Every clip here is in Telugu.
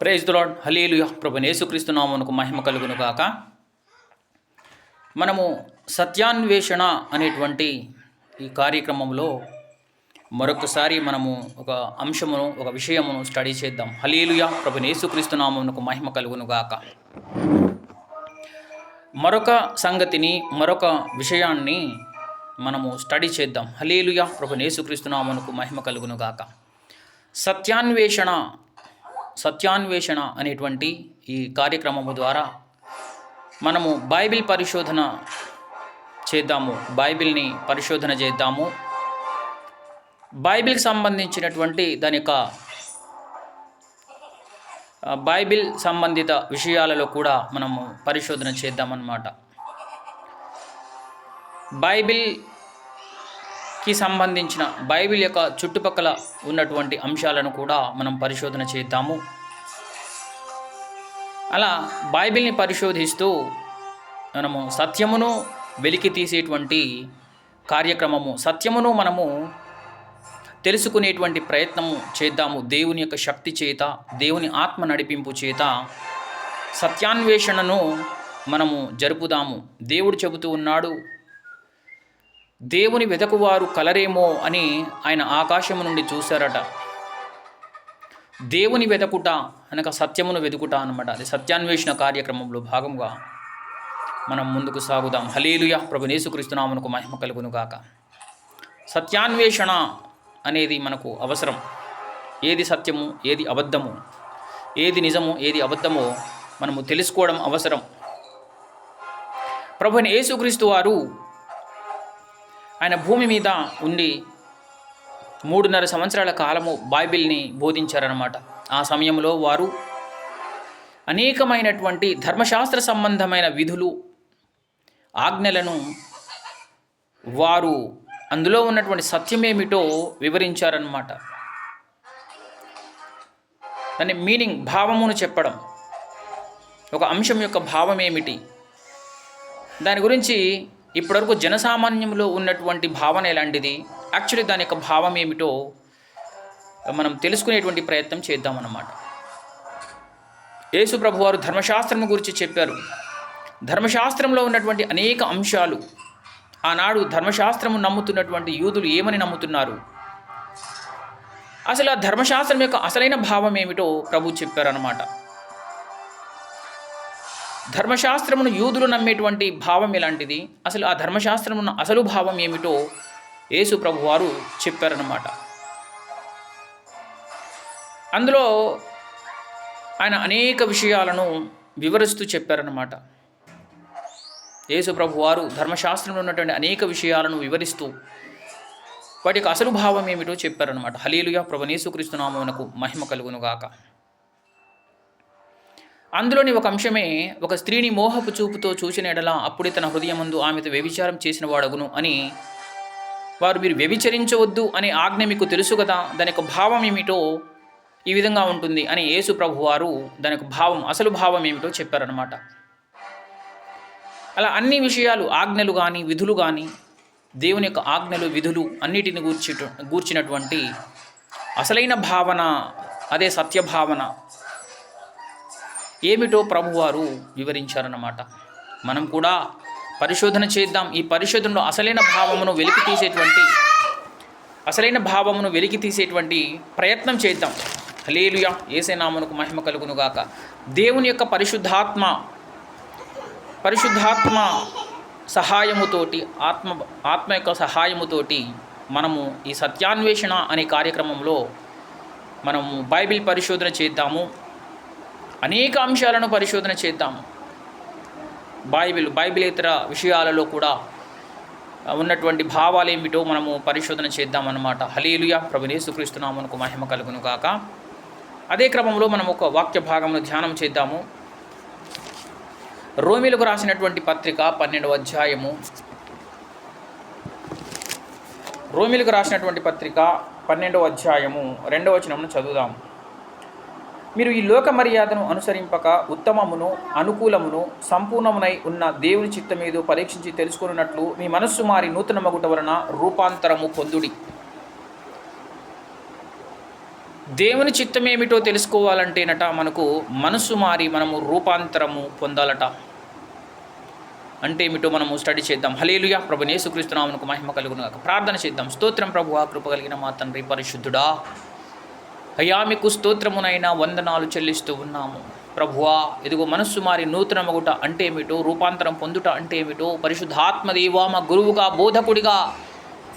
ప్రైజ్ దులాడ్ హలీలు ప్రభు యేసుక్రీస్తు నామమునకు మహిమ కలుగును గాక. మనము సత్యాన్వేషణ అనేటువంటి ఈ కార్యక్రమంలో మరొకసారి మనము ఒక అంశమును ఒక విషయమును స్టడీ చేద్దాం. హలీలుయ ప్రభు యేసుక్రీస్తు నామమునకు మహిమ కలుగును గాక. మరొక సంగతిని మరొక విషయాన్ని మనము స్టడీ చేద్దాం. హలీలుయ ప్రభు యేసుక్రీస్తు మహిమ కలుగునుగాక సత్యాన్వేషణ సత్యాన్వేషణ అనేటువంటి ఈ కార్యక్రమము ద్వారా మనము బైబిల్ పరిశోధన చేద్దాము. బైబిల్ని పరిశోధన చేద్దాము. బైబిల్కి సంబంధించినటువంటి దాని యొక్క బైబిల్ సంబంధిత విషయాలలో కూడా మనము పరిశోధన చేద్దామన్నమాట. కి సంబంధించిన బైబిల్ యొక్క చుట్టుపక్కల ఉన్నటువంటి అంశాలను కూడా మనం పరిశోధన చేద్దాము. అలా బైబిల్ని పరిశోధిస్తూ మనము సత్యమును వెలికి తీసేటువంటి కార్యక్రమము సత్యమును మనము తెలుసుకునేటువంటి ప్రయత్నము చేద్దాము. దేవుని యొక్క శక్తి చేత దేవుని ఆత్మ నడిపింపు చేత సత్యాన్వేషణను మనము జరుపుదాము. దేవుడు చెబుతూ ఉన్నాడు దేవుని వెతకువారు కలరేమో అని ఆయన ఆకాశము నుండి చూశారట. దేవుని వెతకుట అనక సత్యమును వెతుకుట అనమాట అది సత్యాన్వేషణ కార్యక్రమంలో భాగంగా మనం ముందుకు సాగుదాం. హలేలుయ ప్రభు యేసుక్రీస్తునామనకు మహిమ కలుగునుగాక సత్యాన్వేషణ అనేది మనకు అవసరం. ఏది సత్యము ఏది అబద్ధము ఏది నిజము ఏది అబద్ధమో మనము తెలుసుకోవడం అవసరం. ప్రభుని యేసుక్రీస్తు వారు ఆయన భూమి మీద ఉండి మూడున్నర సంవత్సరాల కాలము బైబిల్ని బోధించారనమాట ఆ సమయంలో వారు అనేకమైనటువంటి ధర్మశాస్త్ర సంబంధమైన విధులు ఆజ్ఞలను వారు అందులో ఉన్నటువంటి సత్యమేమిటో వివరించారనమాట దాని మీనింగ్ భావమును చెప్పడం. ఒక అంశం యొక్క భావం ఏమిటి దాని గురించి ఇప్పటివరకు జనసామాన్యంలో ఉన్నటువంటి భావన ఎలాంటిది? యాక్చువల్లీ దాని యొక్క భావం ఏమిటో మనం తెలుసుకునేటువంటి ప్రయత్నం చేద్దామన్నమాట. యేసు ప్రభు వారు ధర్మశాస్త్రం గురించి చెప్పారు. ధర్మశాస్త్రంలో ఉన్నటువంటి అనేక అంశాలు ఆనాడు ధర్మశాస్త్రము నమ్ముతున్నటువంటి యూదులు ఏమని నమ్ముతున్నారు? అసలు ఆ ధర్మశాస్త్రం యొక్క అసలైన భావం ఏమిటో ప్రభు చెప్పారనమాట ధర్మశాస్త్రమును యూదులు నమ్మేటువంటి భావం ఎలాంటిది? అసలు ఆ ధర్మశాస్త్రమున్న అసలు భావం ఏమిటో యేసు ప్రభు వారు చెప్పారన్నమాట. అందులో ఆయన అనేక విషయాలను వివరిస్తూ చెప్పారన్నమాట. యేసు ప్రభు వారు ధర్మశాస్త్రంలో ఉన్నటువంటి అనేక విషయాలను వివరిస్తూ వాటి యొక్క అసలు భావం ఏమిటో చెప్పారనమాట హలీలుగా ప్రభు యేసుక్రీస్తునామమునకు మహిమ కలుగును గాక అందులోని ఒక అంశమే ఒక స్త్రీని మోహపు చూపుతో చూసిన అప్పుడే తన హృదయమందు ఆమెతో వ్యభిచారం చేసిన వాడగును అని వారు మీరు వ్యభిచరించవద్దు అనే ఆజ్ఞ మీకు తెలుసు కదా దాని యొక్క భావం ఏమిటో ఈ విధంగా ఉంటుంది అని యేసు ప్రభు వారు దాని యొక్క భావం అసలు భావం ఏమిటో చెప్పారనమాట అలా అన్ని విషయాలు ఆజ్ఞలు కానీ విధులు కానీ దేవుని యొక్క ఆజ్ఞలు విధులు అన్నిటిని గూర్చి గూర్చినటువంటి అసలైన భావన అదే సత్యభావన ఏమిటో ప్రభువారు వివరించారన్నమాట. మనం కూడా పరిశోధన చేద్దాం. ఈ పరిశోధనలో అసలైన భావమును వెలికి తీసేటువంటి అసలైన భావమును వెలికి తీసేటువంటి ప్రయత్నం చేద్దాం. హలేలుయా ఏసేనామనుకు మహిమ కలుగునుగాక దేవుని యొక్క పరిశుద్ధాత్మ పరిశుద్ధాత్మ సహాయముతోటి ఆత్మ ఆత్మ యొక్క సహాయముతోటి మనము ఈ సత్యాన్వేషణ అనే కార్యక్రమంలో మనము బైబిల్ పరిశోధన చేద్దాము. అనేక అంశాలను పరిశోధన చేద్దాము. బైబిల్ బైబిలేతర విషయాలలో కూడా ఉన్నటువంటి భావాలు ఏమిటో మనము పరిశోధన చేద్దామన్నమాట హలీలుయా ప్రభునేసుక్రీస్తునామనుకు మహిమ కలుగును కాక అదే క్రమంలో మనం ఒక వాక్య భాగంలో ధ్యానం చేద్దాము. రోమిలకు రాసినటువంటి పత్రిక పన్నెండవ అధ్యాయము. రోమిలకు రాసినటువంటి పత్రిక పన్నెండవ అధ్యాయము రెండవ వచనమును చదువుదాం మీరు ఈ లోక మర్యాదను అనుసరింపక ఉత్తమమును అనుకూలమును సంపూర్ణమునై ఉన్న దేవుని చిత్తమేదో పరీక్షించి తెలుసుకున్నట్లు మీ మనస్సు మారి నూతన మగుట వలన రూపాంతరము పొందుడి. దేవుని చిత్తమేమిటో తెలుసుకోవాలంటేనట మనకు మనసు మారి మనము రూపాంతరము పొందాలట. అంటే ఏమిటో మనము స్టడీ చేద్దాం. హలేలుయా ప్రభు యేసుక్రీస్తునామనకు మహిమ కలుగును ప్రార్థన చేద్దాం. స్తోత్రం ప్రభు కృప కలిగిన మా తండ్రి పరిశుద్ధుడా. అయ్యా మీకు స్తోత్రమునైనా వందనాలు చెల్లిస్తూ ఉన్నాము. ప్రభువా ఇదిగో మనస్సు మారి నూతనమగుట అంటే ఏమిటో రూపాంతరం పొందుట అంటే ఏమిటో పరిశుద్ధాత్మదేవా మా గురువుగా బోధకుడిగా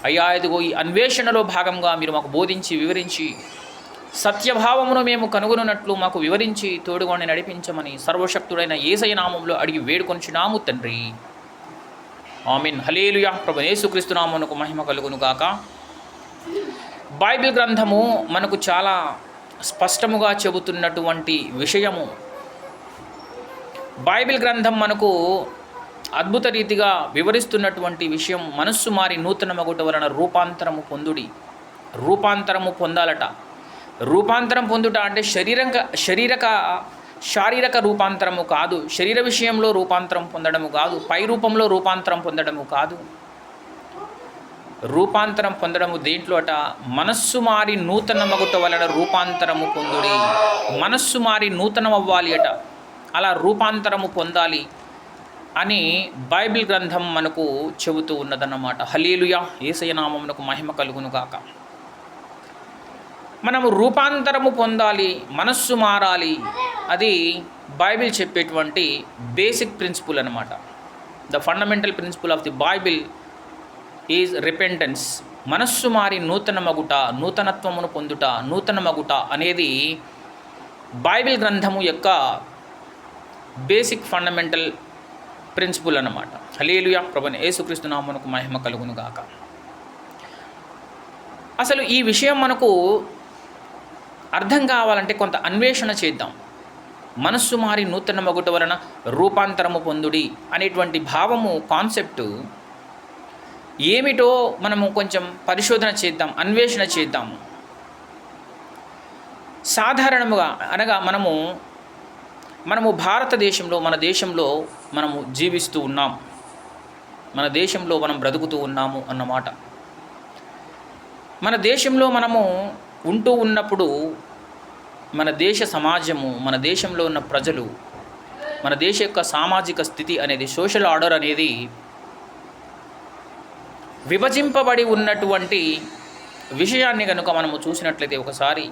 అయ్యా ఇదిగో ఈ అన్వేషణలో భాగంగా మీరు మాకు బోధించి వివరించి సత్యభావమును మేము కనుగొనున్నట్లు మాకు వివరించి తోడుగొని నడిపించమని సర్వశక్తుడైన ఏసై నామంలో అడిగి వేడుకొంచున్నాము తండ్రి. ఆమెన్. హలేలుయా ప్రభు యేసుక్రీస్తు నామమునకు మహిమ కలుగును గాక. బైబిల్ గ్రంథము మనకు చాలా స్పష్టముగా చెబుతున్నటువంటి విషయము. బైబిల్ గ్రంథం మనకు అద్భుత రీతిగా వివరిస్తున్నటువంటి విషయం మనస్సు మారి నూతనమగుట వలన రూపాంతరము పొందుడి. రూపాంతరము పొందాలట. రూపాంతరం పొందుట అంటే శరీరంక శరీరక శారీరక రూపాంతరము కాదు. శరీర విషయంలో రూపాంతరం పొందడము కాదు. పై రూపంలో రూపాంతరం పొందడము కాదు. రూపాంతరం పొందడము దేంట్లో అట మనస్సు మారి నూతన మగుట వలన రూపాంతరము పొందుడి. మనస్సు మారి నూతనం అవ్వాలి అట. అలా రూపాంతరము పొందాలి అని బైబిల్ గ్రంథం మనకు చెబుతూ ఉన్నదన్నమాట. హలీలుయా ఏసయనామమునకు మహిమ కలుగును కాక మనము రూపాంతరము పొందాలి మనస్సు మారాలి. అది బైబిల్ చెప్పేటువంటి బేసిక్ ప్రిన్సిపుల్ అనమాట the fundamental principle of the Bible is repentance. మనస్సు మారి నూతన మగుట నూతనత్వమును పొందుట నూతన మగుట అనేది బైబిల్ గ్రంథము యొక్క బేసిక్ ఫండమెంటల్ ప్రిన్సిపుల్ అన్నమాట. హలేలుయా ప్రభన యేసుక్రీస్తు మహిమ కలుగును గాక. అసలు ఈ విషయం మనకు అర్థం కావాలంటే కొంత అన్వేషణ చేద్దాం. మనస్సు మారి నూతన మగుట వలన రూపాంతరము పొందుడి అనేటువంటి భావము కాన్సెప్టు ఏమిటో మనము కొంచెం పరిశోధన చేద్దాం అన్వేషణ చేద్దాము. సాధారణముగా అనగా మనము మనము భారతదేశంలో మన దేశంలో మనము జీవిస్తూ ఉన్నాం. మన దేశంలో మనం బ్రతుకుతూ ఉన్నాము అన్నమాట మన దేశంలో మనము ఉంటూ ఉన్నప్పుడు మన దేశ సమాజము మన దేశంలో ఉన్న ప్రజలు మన దేశ యొక్క సామాజిక స్థితి అనేది సోషల్ ఆర్డర్ అనేది విభజింపబడి ఉన్నటువంటి విషయాన్ని కనుక మనము చూసినట్లయితే ఒకసారి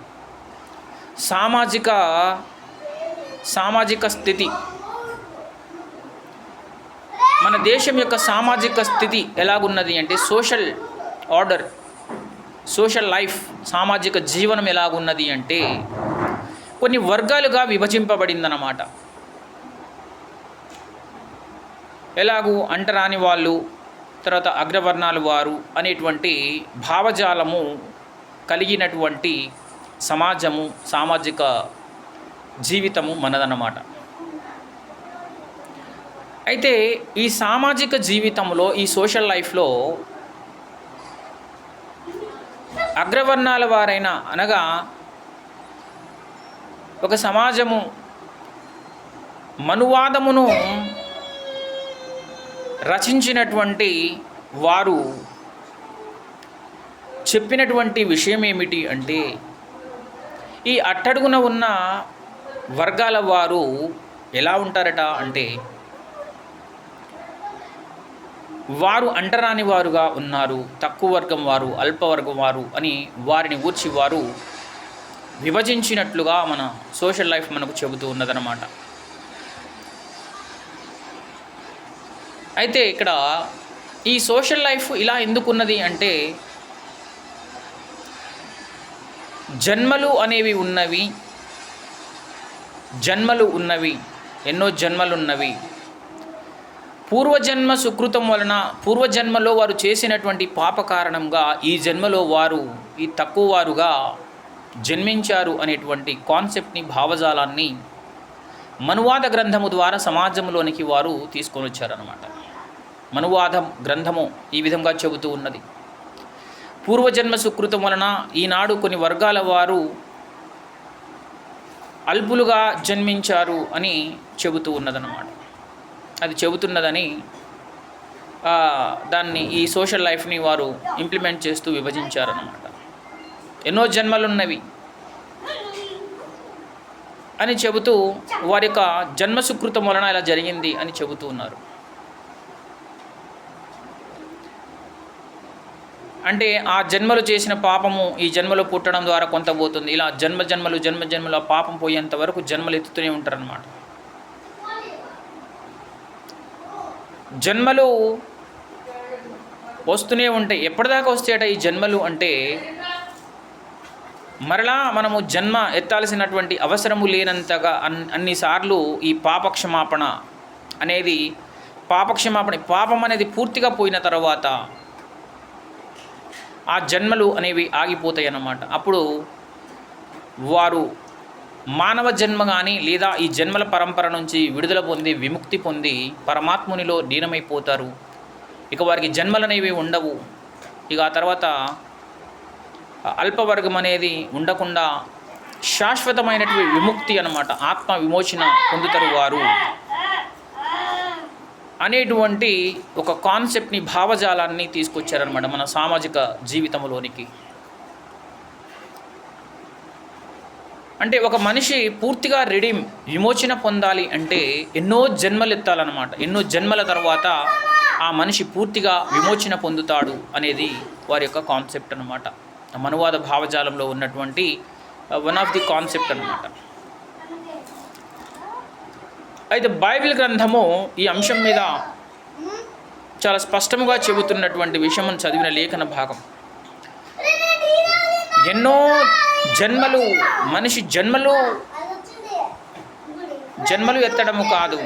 సామాజిక సామాజిక స్థితి. మన దేశం యొక్క సామాజిక స్థితి ఎలాగున్నది అంటే సోషల్ ఆర్డర్ సోషల్ లైఫ్ సామాజిక జీవనం ఎలాగున్నది అంటే కొన్ని వర్గాలుగా విభజింపబడిందన్నమాట. ఎలాగూ అంటరాని వాళ్ళు తర్వాత అగ్రవర్ణాలు వారు అనేటువంటి భావజాలము కలిగినటువంటి సమాజము సామాజిక జీవితము మనదన్నమాట. అయితే ఈ సామాజిక జీవితంలో ఈ సోషల్ లైఫ్లో అగ్రవర్ణాల వారైన అనగా ఒక సమాజము మనువాదమును రచించినటువంటి వారు చెప్పినటువంటి విషయం ఏమిటి అంటే ఈ అట్టడుగున ఉన్న వర్గాల వారు ఎలా ఉంటారట అంటే వారు అంటరాని వారుగా ఉన్నారు తక్కువ వర్గం వారు అల్పవర్గం వారు అని వారిని ఊర్చి వారు విభజించినట్లుగా మన సోషల్ లైఫ్ మనకు చెబుతూ ఉన్నదన్నమాట. అయితే ఇక్కడ ఈ సోషల్ లైఫ్ ఇలా ఎందుకున్నది అంటే జన్మలు అనేవి ఉన్నవి జన్మలు ఉన్నవి ఎన్నో జన్మలున్నవి. పూర్వజన్మ సుకృతం వలన పూర్వజన్మలో వారు చేసినటువంటి పాప కారణంగా ఈ జన్మలో వారు ఈ తక్కువ వారుగా జన్మించారు అనేటువంటి కాన్సెప్ట్ని భావజాలాన్ని మనువాద గ్రంథము ద్వారా సమాజంలోనికి వారు తీసుకొని వచ్చారనమాట మనువాదం గ్రంథము ఈ విధంగా చెబుతూ ఉన్నది. పూర్వజన్మ సుకృతం వలన ఈనాడు కొన్ని వర్గాల వారు అల్పులుగా జన్మించారు అని చెబుతూ ఉన్నదన్నమాట. అది చెబుతున్నదని దాన్ని ఈ సోషల్ లైఫ్ని వారు ఇంప్లిమెంట్ చేస్తూ విభజించారన్నమాట. ఎన్నో జన్మలున్నవి. అని చెబుతూ వారి యొక్క జన్మసుకృతం వలన ఇలా జరిగింది అని చెబుతూ ఉన్నారు. అంటే ఆ జన్మలు చేసిన పాపము ఈ జన్మలో పుట్టడం ద్వారా కొంత పోతుంది. ఇలా జన్మ జన్మలు జన్మ జన్మలు పాపం పోయేంత వరకు జన్మలు ఎత్తుతూనే ఉంటారన్నమాట. జన్మలు వస్తూనే ఉంటాయి. ఎప్పటిదాకా వస్తాయట ఈ జన్మలు అంటే మరలా మనము జన్మ ఎత్తాల్సినటువంటి అవసరము లేనంతగా అన్ అన్నిసార్లు ఈ పాపక్షమాపణ అనేది పాపక్షమాపణ పాపం అనేది పూర్తిగా పోయిన తర్వాత ఆ జన్మలు అనేవి ఆగిపోతాయి అన్నమాట అప్పుడు వారు మానవ జన్మ కానీ లేదా ఈ జన్మల పరంపర నుంచి విడుదల పొంది విముక్తి పొంది పరమాత్మునిలో లీనమైపోతారు. ఇక వారికి జన్మలు అనేవి ఉండవు. ఇక ఆ తర్వాత అల్పవర్గం అనేది ఉండకుండా శాశ్వతమైనటువంటి విముక్తి అనమాట ఆత్మ విమోచన పొందుతారు వారు. అనేటువంటి ఒక కాన్సెప్ట్ని భావజాలాన్ని తీసుకొచ్చారనమాట మన సామాజిక జీవితంలోనికి. అంటే ఒక మనిషి పూర్తిగా రెడీమ్ విమోచన పొందాలి అంటే ఎన్నో జన్మలు ఎత్తాలన్నమాట ఎన్నో జన్మల తర్వాత ఆ మనిషి పూర్తిగా విమోచన పొందుతాడు అనేది వారి యొక్క కాన్సెప్ట్ అనమాట మనువాద భావజాలంలో ఉన్నటువంటి వన్ ఆఫ్ ది కాన్సెప్ట్ అనమాట అయితే బైబిల్ గ్రంథము ఈ అంశం మీద చాలా స్పష్టంగా చెబుతున్నటువంటి విషయం చదివిన లేఖన భాగం. ఎన్నో జన్మలు మనిషి జన్మలు జన్మలు ఎత్తడము కాదు.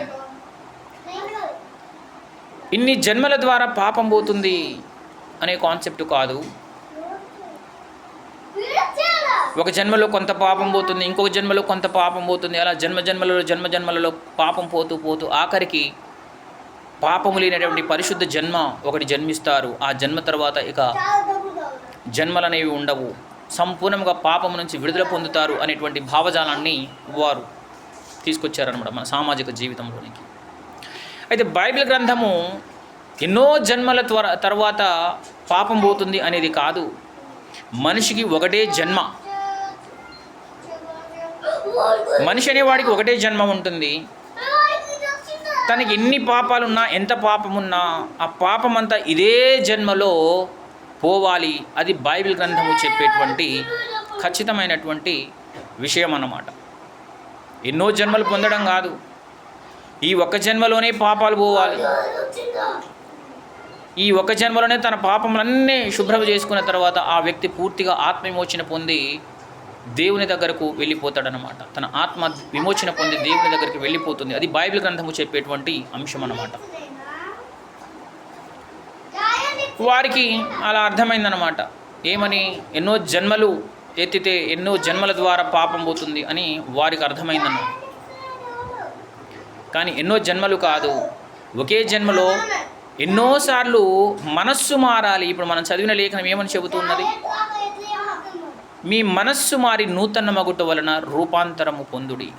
ఇన్ని జన్మల ద్వారా పాపం పోతుంది అనే కాన్సెప్ట్ కాదు. ఒక జన్మలో కొంత పాపం పోతుంది ఇంకొక జన్మలో కొంత పాపం పోతుంది అలా జన్మ జన్మలలో జన్మ జన్మలలో పాపం పోతూ పోతూ ఆఖరికి పాపము లేనటువంటి పరిశుద్ధ జన్మ ఒకటి జన్మిస్తారు. ఆ జన్మ తర్వాత ఇక జన్మలనేవి ఉండవు. సంపూర్ణంగా పాపం నుంచి విడుదల పొందుతారు అనేటువంటి భావజాలాన్ని వారు తీసుకొచ్చారనమాట మన సామాజిక జీవితంలోనికి. అయితే బైబిల్ గ్రంథము ఎన్నో జన్మల త్వర తర్వాత పాపం పోతుంది అనేది కాదు. మనిషికి ఒకటే జన్మ. మనిషి అనేవాడికి ఒకటే జన్మ ఉంటుంది. తనకి ఎన్ని పాపాలున్నా ఎంత పాపమున్నా ఆ పాపమంతా ఇదే జన్మలో పోవాలి. అది బైబిల్ గ్రంథము చెప్పేటువంటి ఖచ్చితమైనటువంటి విషయం అన్నమాట ఎన్నో జన్మలు పొందడం కాదు. ఈ ఒక్క జన్మలోనే పాపాలు పోవాలి. ఈ ఒక్క జన్మలోనే తన పాపములన్నీ శుభ్రం చేసుకున్న తర్వాత ఆ వ్యక్తి పూర్తిగా ఆత్మవిమోచన పొంది దేవుని దగ్గరకు వెళ్ళిపోతాడనమాట తన ఆత్మ విమోచన పొంది దేవుని దగ్గరికి వెళ్ళిపోతుంది. అది బైబిల్ గ్రంథము చెప్పేటువంటి అంశం అన్నమాట. వారికి అలా అర్థమైందనమాట ఏమని? ఎన్నో జన్మలు ఎత్తితే ఎన్నో జన్మల ద్వారా పాపం పోతుంది అని వారికి అర్థమైందన్న కానీ ఎన్నో జన్మలు కాదు. ఒకే జన్మలో ఎన్నోసార్లు మనస్సు మారాలి. ఇప్పుడు మనం చదివిన లేఖనం ఏమని చెబుతున్నది? మీ మనస్సు మారి నూతన మగుట వలన రూపాంతరము పొందుడి.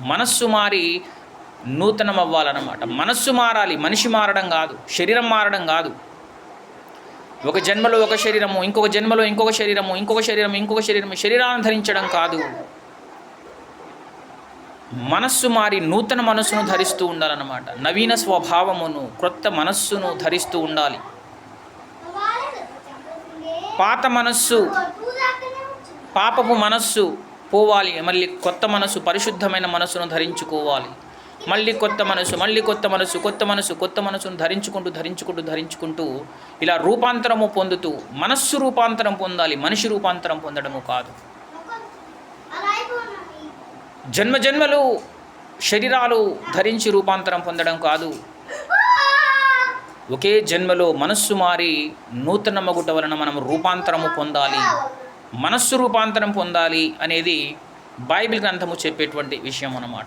మనస్సు మారి నూతనం అవ్వాలన్నమాట మనస్సు మారాలి మనిషి మారడం కాదు శరీరం మారడం కాదు. ఒక జన్మలో ఒక శరీరము ఇంకొక జన్మలో ఇంకొక శరీరము ఇంకొక శరీరం ఇంకొక శరీరము శరీరాన్ని ధరించడం కాదు. మనస్సు మారి నూతన మనస్సును ధరిస్తూ ఉండాలన్నమాట. నవీన స్వభావమును క్రొత్త మనస్సును ధరిస్తూ ఉండాలి. పాత మనస్సు పాపపు మనస్సు పోవాలి. మళ్ళీ కొత్త మనసు పరిశుద్ధమైన మనస్సును ధరించుకోవాలి. మళ్ళీ కొత్త మనసు మళ్ళీ కొత్త మనసు కొత్త మనసు కొత్త మనసును ధరించుకుంటూ ధరించుకుంటూ ధరించుకుంటూ ఇలా రూపాంతరము పొందుతూ మనస్సు రూపాంతరం పొందాలి. మనిషి రూపాంతరం పొందడము కాదు. జన్మ జన్మలు శరీరాలు ధరించి రూపాంతరం పొందడం కాదు. ఒకే జన్మలో మనస్సు మారి నూతన మగుట వలన మనం రూపాంతరము పొందాలి. మనస్సు రూపాంతరం పొందాలి అనేది బైబిల్ గ్రంథము చెప్పేటువంటి విషయం అన్నమాట.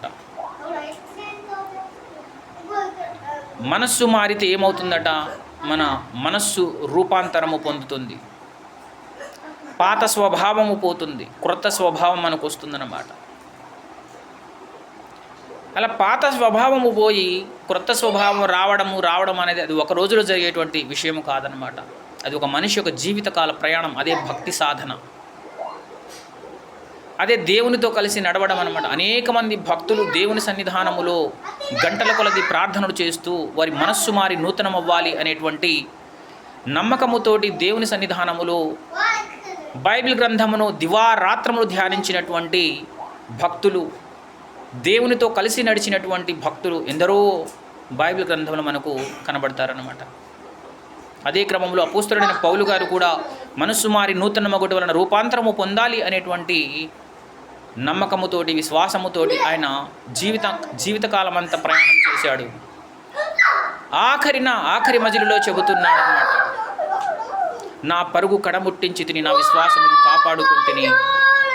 మనస్సు మారితే ఏమవుతుందట? మన మనస్సు రూపాంతరము పొందుతుంది. పాత స్వభావము పోతుంది. క్రొత్త స్వభావం మనకు వస్తుందన్నమాట. అలా పాత స్వభావము పోయి క్రొత్త స్వభావం రావడము రావడం అనేది అది ఒక రోజులో జరిగేటువంటి విషయం కాదనమాట అది ఒక మనిషి యొక్క జీవితకాల ప్రయాణం అదే భక్తి సాధన. అదే దేవునితో కలిసి నడవడం అనమాట అనేక మంది భక్తులు దేవుని సన్నిధానములో గంటల కొలది ప్రార్థనలు చేస్తూ వారి మనస్సు మారి నూతనమవ్వాలి అనేటువంటి నమ్మకముతోటి దేవుని సన్నిధానములో బైబిల్ గ్రంథమును దివారాత్రములు ధ్యానించినటువంటి భక్తులు దేవునితో కలిసి నడిచినటువంటి భక్తులు ఎందరో బైబిల్ గ్రంథంలో మనకు కనబడతారన్నమాట. అదే క్రమంలో అపూస్తుడైన పౌలు గారు కూడా మనస్సు మారి నూతన మగుట వలన రూపాంతరము పొందాలి అనేటువంటి నమ్మకముతోటి విశ్వాసముతోటి ఆయన జీవిత జీవితకాలం అంతా ప్రయాణం చేశాడు. ఆఖరిన ఆఖరి మజిలిలో చెబుతున్నాడు అన్నమాట నా పరుగు కడముట్టించి తిని నా విశ్వాసమును కాపాడుకుంటుని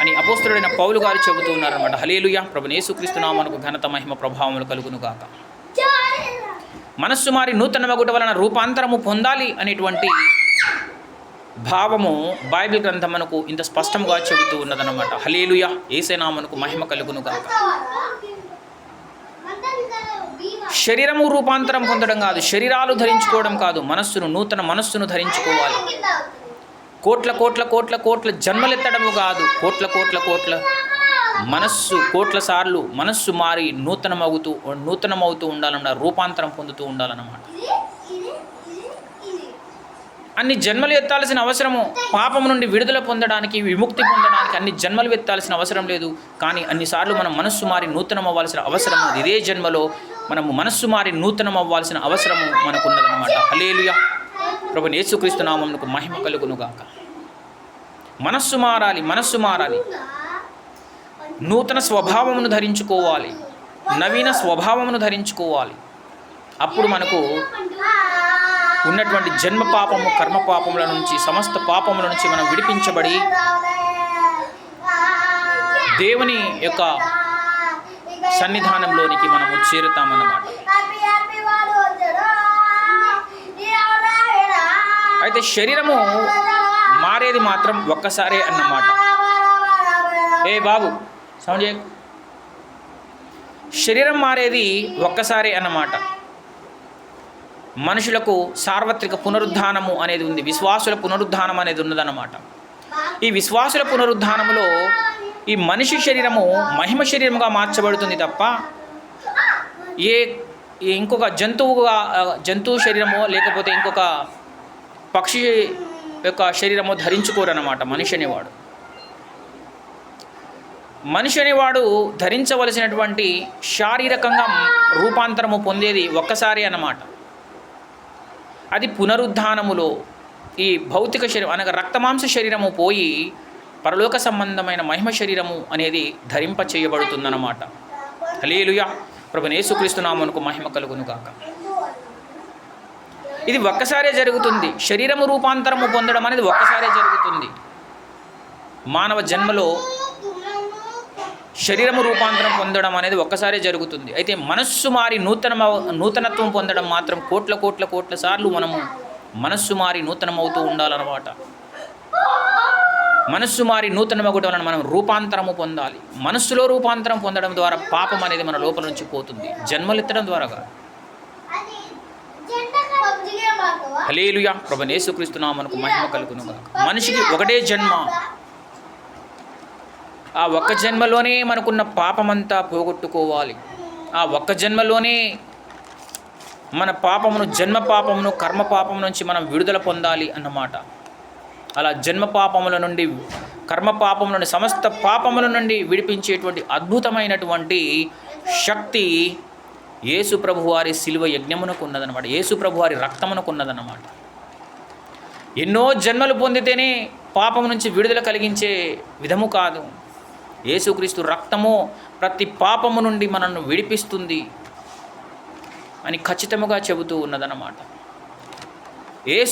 అని అపోస్తుడైన పౌలు గారు చెబుతూ ఉన్నారన్నమాట. హలేలుయా ప్రభు యేసుక్రీస్తునామనకు ఘనత మహిమ ప్రభావములు కలుగును గాక మనస్సు మారి నూతన మగుట వలన రూపాంతరము పొందాలి అనేటువంటి భావము బైబిల్ గ్రంథం మనకు ఇంత స్పష్టంగా చెబుతూ ఉన్నదన్నమాట. హలేలుయా ఏసేనామనకు మహిమ కలుగును కనుక శరీరము రూపాంతరం పొందడం కాదు శరీరాలు ధరించుకోవడం కాదు మనస్సును నూతన మనస్సును ధరించుకోవాలి. కోట్ల కోట్ల కోట్ల కోట్ల జన్మలెత్తడము కాదు కోట్ల కోట్ల కోట్ల మనస్సు కోట్ల సార్లు మనస్సు మారి నూతనమవుతూ నూతనమవుతూ ఉండాలన్న రూపాంతరం పొందుతూ ఉండాలన్నమాట. అన్ని జన్మలు ఎత్తాల్సిన అవసరము పాపము నుండి విడుదల పొందడానికి విముక్తి పొందడానికి అన్ని జన్మలు ఎత్తాల్సిన అవసరం లేదు. కానీ అన్నిసార్లు మనం మనస్సు మారి నూతనం అవ్వాల్సిన అవసరం ఉంది ఇదే జన్మలో మనము మనస్సు మారి నూతనం అవ్వాల్సిన అవసరము మనకున్నదన్నమాట. హలేలుయ ప్రభు నేసుక్రీస్తు నామమునకు మహిమ కలుగునుగాక. మనస్సు మారాలి మనస్సు మారాలి. నూతన స్వభావమును ధరించుకోవాలి. నవీన స్వభావమును ధరించుకోవాలి. అప్పుడు మనకు ఉన్నటువంటి జన్మ పాపము కర్మ పాపముల నుంచి సమస్త పాపముల నుంచి మనం విడిపించబడి దేవుని యొక్క సన్నిధానంలోనికి మనము చేరుతామన్నమాట. అయితే శరీరము మారేది మాత్రం ఒక్కసారే అన్నమాట. ఏ బాబు సౌండ్ చేయ. శరీరం మారేది ఒక్కసారి అన్నమాట. మనుషులకు సార్వత్రిక పునరుద్ధానము అనేది ఉంది. విశ్వాసుల పునరుద్ధానం అనేది ఉన్నదన్నమాట. ఈ విశ్వాసుల పునరుద్ధానములో ఈ మనిషి శరీరము మహిమ శరీరముగా మార్చబడుతుంది తప్ప ఏ ఇంకొక జంతువుగా జంతువు శరీరమో లేకపోతే ఇంకొక పక్షి యొక్క శరీరము ధరించుకోరన్నమాట మనిషి అనేవాడు. మనిషి అనేవాడు ధరించవలసినటువంటి శారీరకంగా రూపాంతరము పొందేది ఒక్కసారి అన్నమాట. అది పునరుద్ధానములో ఈ భౌతిక శరీరం అనగా రక్తమాంస శరీరము పోయి పరలోక సంబంధమైన మహిమ శరీరము అనేది ధరింప చేయబడుతుందన్నమాట. హలేలుయా ప్రభు యేసుక్రీస్తునామనుకు మహిమ కలుగునుగాక. ఇది ఒక్కసారే జరుగుతుంది. శరీరము రూపాంతరము పొందడం అనేది ఒక్కసారే జరుగుతుంది. మానవ జన్మలో శరీరము రూపాంతరం పొందడం అనేది ఒక్కసారే జరుగుతుంది. అయితే మనస్సు మారి నూతన నూతనత్వం పొందడం మాత్రం కోట్ల కోట్ల కోట్ల సార్లు మనము మనస్సు మారి నూతనమవుతూ ఉండాలన్నమాట. మనస్సు మారి నూతనమగడం వలన మనం రూపాంతరము పొందాలి. మనస్సులో రూపాంతరం పొందడం ద్వారా పాపం అనేది మన లోపల నుంచి పోతుంది. జన్మలెత్తడం ద్వారా హలేలుయా ప్రభు యేసుక్రీస్తునామనకు మహిమ కలుగును మనిషికి ఒకటే జన్మ. ఆ ఒక్క జన్మలోనే మనకున్న పాపమంతా పోగొట్టుకోవాలి. ఆ ఒక్క జన్మలోనే మన పాపమును జన్మ పాపమును కర్మ పాపం నుంచి మనం విడుదల పొందాలి అన్నమాట. అలా జన్మ పాపముల నుండి కర్మ పాపముల నుండి సమస్త పాపముల నుండి విడిపించేటువంటి అద్భుతమైనటువంటి శక్తి యేసు ప్రభువారి శిలువ యజ్ఞమునకు ఉన్నదన్నమాట. యేసు ప్రభువారి రక్తమునకు ఉన్నదన్నమాట. ఎన్నో జన్మలు పొందితేనే పాపం నుంచి విడుదల కలిగించే విధము కాదు. యేసుక్రీస్తు రక్తము ప్రతి పాపము నుండి మనల్ని విడిపిస్తుంది అని ఖచ్చితముగా చెబుతూ ఉన్నదన్నమాట. యేసు